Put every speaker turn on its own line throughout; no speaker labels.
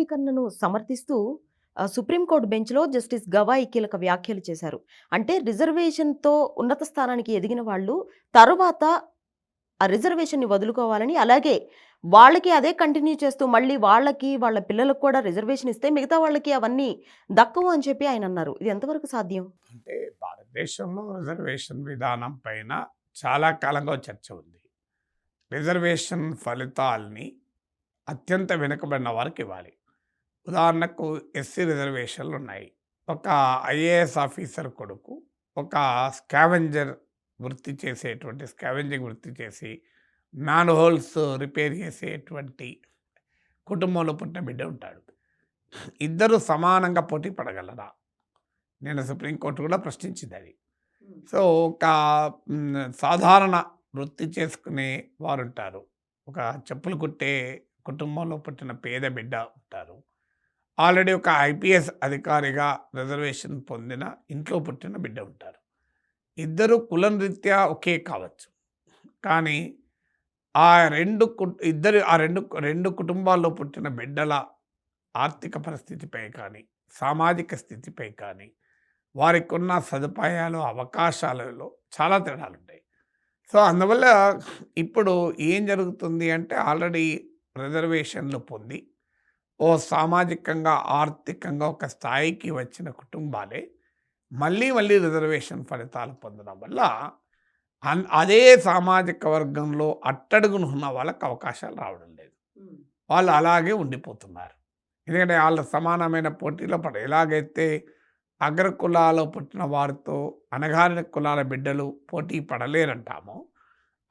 వర్గీకరణను సమర్థిస్తూ సుప్రీంకోర్టు బెంచ్‌లో జస్టిస్ గవాయి కీలక వ్యాఖ్యలు చేశారు. అంటే రిజర్వేషన్‌తో ఉన్నత స్థానానికి ఎదిగిన వాళ్ళు తరువాత ఆ రిజర్వేషన్‌ని వదులుకోవాలని, అలాగే వాళ్ళకి అదే కంటిన్యూ చేస్తూ మళ్ళీ వాళ్ళకి, వాళ్ళ పిల్లలకు కూడా రిజర్వేషన్ ఇస్తే మిగతా వాళ్ళకి అవన్నీ దక్కవు అని చెప్పి ఆయన అన్నారు ఇది ఎంతవరకు సాధ్యం?
అంటే భారతదేశంలో రిజర్వేషన్ విధానం పైన చాలా కాలంగా చర్చ ఉంది. రిజర్వేషన్ ఫలితాల్ని అత్యంత వెనుకబడిన వారికి ఇవ్వాలి. ఉదాహరణకు ఎస్సీ రిజర్వేషన్లు ఉన్నాయి. ఒక ఐఏఎస్ ఆఫీసర్ కొడుకు ఒక స్కావెంజర్ వృత్తి చేసేటువంటి స్కావెంజింగ్ వృత్తి చేసి మ్యాన్ హోల్స్ రిపేర్ చేసేటువంటి కుటుంబంలో పుట్టిన బిడ్డ ఉంటాడు. ఇద్దరు సమానంగా పోటీ పడగలరా? నిన్న సుప్రీంకోర్టు కూడా ప్రశ్నించింది అది. సో ఒక సాధారణ వృత్తి చేసుకునే వారుంటారు. ఒక చెప్పులు కుట్టే కుటుంబంలో పుట్టిన పేద బిడ్డ ఉంటారు. ఆల్రెడీ ఒక ఐపీఎస్ అధికారిగా రిజర్వేషన్ పొందిన ఇంట్లో పుట్టిన బిడ్డ ఉంటారు. ఇద్దరు కులం రీత్యా ఒకే కావచ్చు. కానీ ఆ రెండు ఇద్దరు ఆ 2 2 కుటుంబాల్లో పుట్టిన బిడ్డల ఆర్థిక పరిస్థితిపై కానీ, సామాజిక స్థితిపై కానీ, వారికున్న సదుపాయాలు, అవకాశాలలో చాలా తేడాలు ఉంటాయి సో, అందువల్ల ఇప్పుడు ఏం జరుగుతుంది అంటే ఆల్రెడీ రిజర్వేషన్‌లు పొంది, ఓ సామాజికంగా, ఆర్థికంగా ఒక స్థాయికి వచ్చిన కుటుంబాలే మళ్ళీ, మళ్ళీ రిజర్వేషన్ ఫలితాలు పొందడం వల్ల అదే సామాజిక వర్గంలో అట్టడుగున ఉన్న వాళ్ళకి అవకాశాలు రావడం లేదు. వాళ్ళు అలాగే ఉండిపోతున్నారు. ఎందుకంటే ఆళ్ళు సమానమైన పోటీలో పడ ఎలాగైతే అగ్ర కులాల్లో పుట్టిన వారితో అణగారిన కులాల బిడ్డలు పోటీ పడలేరంటామో,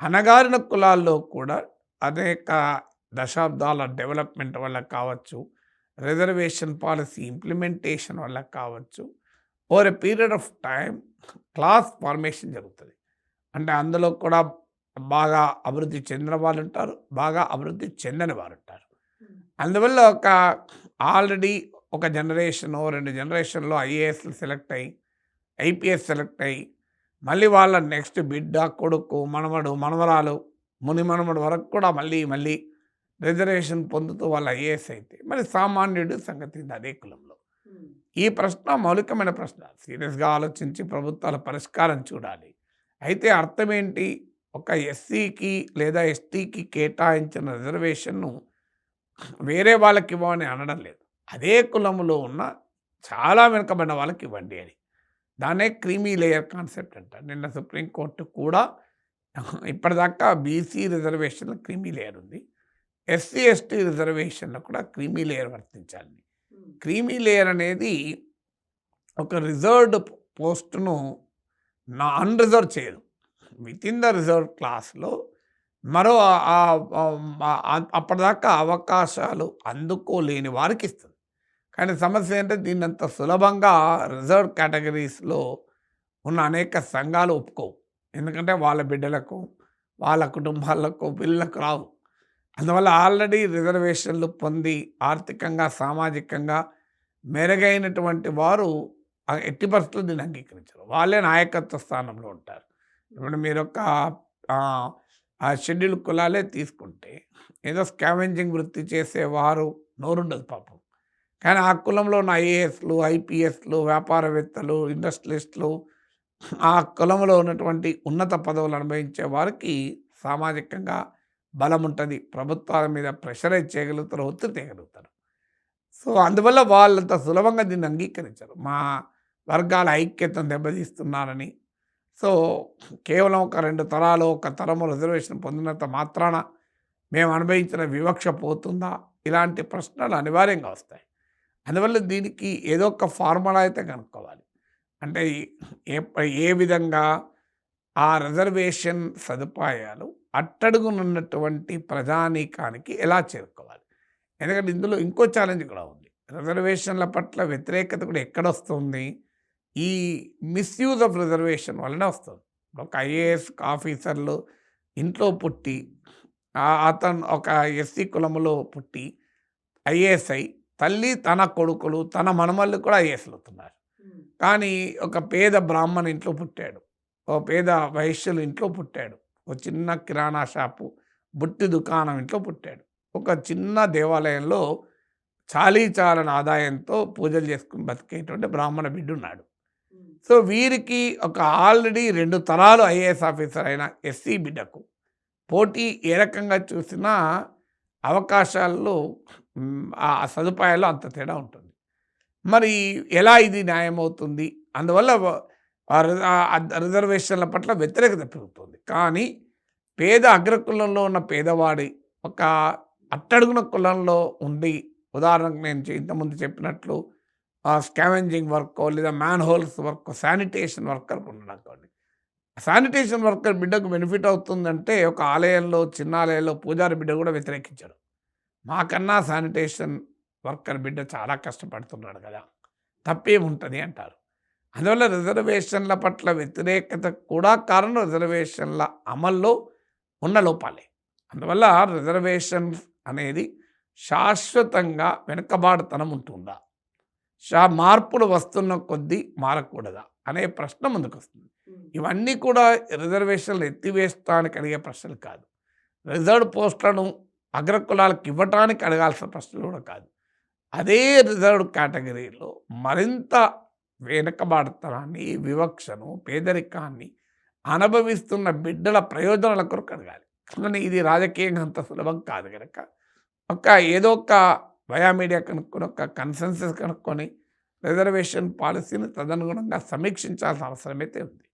అణగారిన కులాల్లో కూడా అనేక దశాబ్దాల డెవలప్‌మెంట్ వల్ల కావచ్చు, రిజర్వేషన్ పాలిసీ ఇంప్లిమెంటేషన్ వల్ల కావచ్చు, over a period of time class formation జరుగుతది. అంటే అందులో కూడా బాగా అభివృద్ధి చెందిన వాళ్ళుంటారు. బాగా అభివృద్ధి చెందని వారుంటారు. అందువల్ల ఒక ఆల్రెడీ ఒక జనరేషనో, 2 జనరేషన్‌లో ఐఏఎస్‌లు సెలెక్ట్ అయ్యి, ఐపీఎస్ సెలెక్ట్ అయ్యి, మళ్ళీ వాళ్ళ నెక్స్ట్ బిడ్డ, కొడుకు, మనవడు, మనవరాలు, ముని మనవడు వరకు కూడా మళ్ళీ, మళ్ళీ రిజర్వేషన్ పొందుతూ వాళ్ళు ఐఏఎస్ అయితే, మరి సామాన్యుడి సంగతి ఏంటి అదే కులంలో? ఈ ప్రశ్న మౌలికమైన ప్రశ్న. సీరియస్‌గా ఆలోచించి ప్రభుత్వాలు పరిష్కారం చూడాలి. అయితే అర్థమేంటి? ఒక ఎస్సీకి లేదా ఎస్టీకి కేటాయించిన రిజర్వేషన్‌ను వేరే వాళ్ళకివ్వమని అనడం లేదు. అదే కులంలో ఉన్న చాలా వెనుకబడిన వాళ్ళకి ఇవ్వండి అని. దాన్నే క్రీమీ లేయర్ కాన్సెప్ట్ అంటారు. నిన్న సుప్రీంకోర్టు కూడా ఇప్పటిదాకా బీసీ రిజర్వేషన్‌లో క్రీమీ లేయర్ ఉంది. ఎస్సీ, ఎస్టీ రిజర్వేషన్‌లో కూడా క్రీమీ లేయర్ వర్తించాలని. క్రీమీ లేయర్ అనేది ఒక రిజర్వ్డ్ పోస్ట్‌ను నా అన్‌రిజర్వ్ చేయదు. వితిన్ ద రిజర్వ్డ్ క్లాస్‌లో మరో అప్పటిదాకా అవకాశాలు అందుకోలేని వారికిస్తుంది. కానీ సమస్య ఏంటంటే దీన్నంత సులభంగా రిజర్వ్డ్ కేటగరీస్‌లో ఉన్న అనేక సంఘాలు ఒప్పుకోవు. ఎందుకంటే వాళ్ళ బిడ్డలకు, వాళ్ళ కుటుంబాలకు, వీళ్ళకు రావు. అందువల్ల ఆల్రెడీ రిజర్వేషన్‌లు పొంది ఆర్థికంగా, సామాజికంగా మెరుగైనటువంటి వారు ఎట్టి పరిస్థితులు దీన్ని అంగీకరించరు. వాళ్ళే నాయకత్వ స్థానంలో ఉంటారు. ఇప్పుడు మీరొక ఒక ఆ షెడ్యూల్ కులాలే తీసుకుంటే ఏదో స్కావెంజింగ్ వృత్తి చేసేవారు నోరుండదు పాపం. కానీ ఆ కులంలో ఉన్న ఐఏఎస్‌లు, ఐపీఎస్‌లు, వ్యాపారవేత్తలు, ఇండస్ట్రియలిస్టులు ఆ కులంలో ఉన్నటువంటి ఉన్నత పదవులు అనుభవించే వారికి సామాజికంగా బలం ఉంటుంది ప్రభుత్వాల మీద ప్రెషరైజ్ చేయగలుగుతారు. ఒత్తిడి చేయగలుగుతారు సో, అందువల్ల వాళ్ళంత సులభంగా దీన్ని అంగీకరించరు. మా వర్గాల ఐక్యతను దెబ్బతీస్తున్నారని. సో, కేవలం ఒక రెండు తరాలు, ఒక తరము రిజర్వేషన్ పొందినంత మాత్రాన మేము అనుభవించిన వివక్ష పోతుందా? ఇలాంటి ప్రశ్నలు అనివార్యంగా వస్తాయి. అందువల్ల దీనికి ఏదో ఒక ఫార్ములా అయితే కనుక్కోవాలి. అంటే ఏ ఏ విధంగా ఆ రిజర్వేషన్ సదుపాయాలు అట్టడుగునున్నటువంటి ప్రజానీకానికి ఎలా చేరుకోవాలి? ఎందుకంటే ఇందులో ఇంకో ఛాలెంజ్ కూడా ఉంది. రిజర్వేషన్‌ల పట్ల వ్యతిరేకత కూడా ఎక్కడొస్తుంది? ఈ మిస్‌యూజ్ ఆఫ్ రిజర్వేషన్ వల్లనే వస్తుంది. ఒక ఐఏఎస్ ఆఫీసర్‌లు ఇంట్లో పుట్టి అతను ఒక ఎస్సీ కులములో పుట్టి ఐఏఎస్ అయ్యి, తల్లి తన కొడుకులు, తన మనమళ్ళు కూడా ఐఏఎస్‌లు అవుతున్నారు. కానీ ఒక పేద బ్రాహ్మణ ఇంట్లో పుట్టాడు. ఓ పేద వైశ్యుల ఇంట్లో పుట్టాడు. ఓ చిన్న కిరాణా షాపు, బుట్టి దుకాణం ఇంట్లో పుట్టాడు. ఒక చిన్న దేవాలయంలో చాలీ చాలని ఆదాయంతో పూజలు చేసుకుని బతికేటువంటి బ్రాహ్మణ బిడ్డ ఉన్నాడు సో వీరికి ఒక ఆల్రెడీ రెండు తరాలు ఐఏఎస్ ఆఫీసర్ అయిన ఎస్సీ బిడ్డకు. పోటీ ఏ రకంగా చూసినా అవకాశాల్లో ఆ సదుపాయాల్లో అంత తేడా ఉంటుంది. మరి ఎలా ఇది న్యాయం అవుతుంది అందువల్ల రిజర్వేషన్ల పట్ల వ్యతిరేకత పెరుగుతుంది. కానీ పేద అగ్రకులంలో ఉన్న పేదవాడి ఒక అట్టడుగున కులంలో ఉండి ఉదాహరణకు నేను ఇంతకుముందు చెప్పినట్లు స్కావెంజింగ్ వర్క్ లేదా manholes work sanitation worker ఉన్నాడు శానిటేషన్ వర్కర్ బిడ్డకు బెనిఫిట్ అవుతుందంటే ఒక ఆలయంలో చిన్న ఆలయంలో పూజారి బిడ్డ కూడా వ్యతిరేకించాడు. మాకన్నా శానిటేషన్ వర్కర్ బిడ్డ చాలా కష్టపడుతున్నాడు కదా తప్పేముంటుంది అంటారు. అందువల్ల రిజర్వేషన్ల పట్ల వ్యతిరేకత కూడా కారణం రిజర్వేషన్ల అమల్లో ఉన్న లోపాలే. అందువల్ల రిజర్వేషన్స్ అనేది శాశ్వతంగా వెనుకబాటుతనం ఉంటుందా? షా మార్పులు వస్తున్న కొద్దీ మారకూడదా? అనే ప్రశ్న ముందుకు వస్తుంది ఇవన్నీ కూడా రిజర్వేషన్లు ఎత్తివేస్తానికి అడిగే ప్రశ్నలు కాదు. రిజర్వ్ పోస్టులను అగ్రకులాలకు ఇవ్వటానికి అడగాల్సిన ప్రశ్నలు కూడా కాదు. అదే రిజర్వ్ కేటగిరీలో మరింత వెనుకబాటుతనాన్ని వివక్షను పేదరికాన్ని అనుభవిస్తున్న బిడ్డల ప్రయోజనాల కొరకు అడగాలి. కానీ ఇది రాజకీయంగా అంత సులభం కాదు కనుక ఒక ఏదో ఒక వయా మీడియా కనుక్కొని ఒక కన్సెన్సస్ కనుక్కొని రిజర్వేషన్ పాలసీని తదనుగుణంగా సమీక్షించాల్సిన అవసరమైతే ఉంది.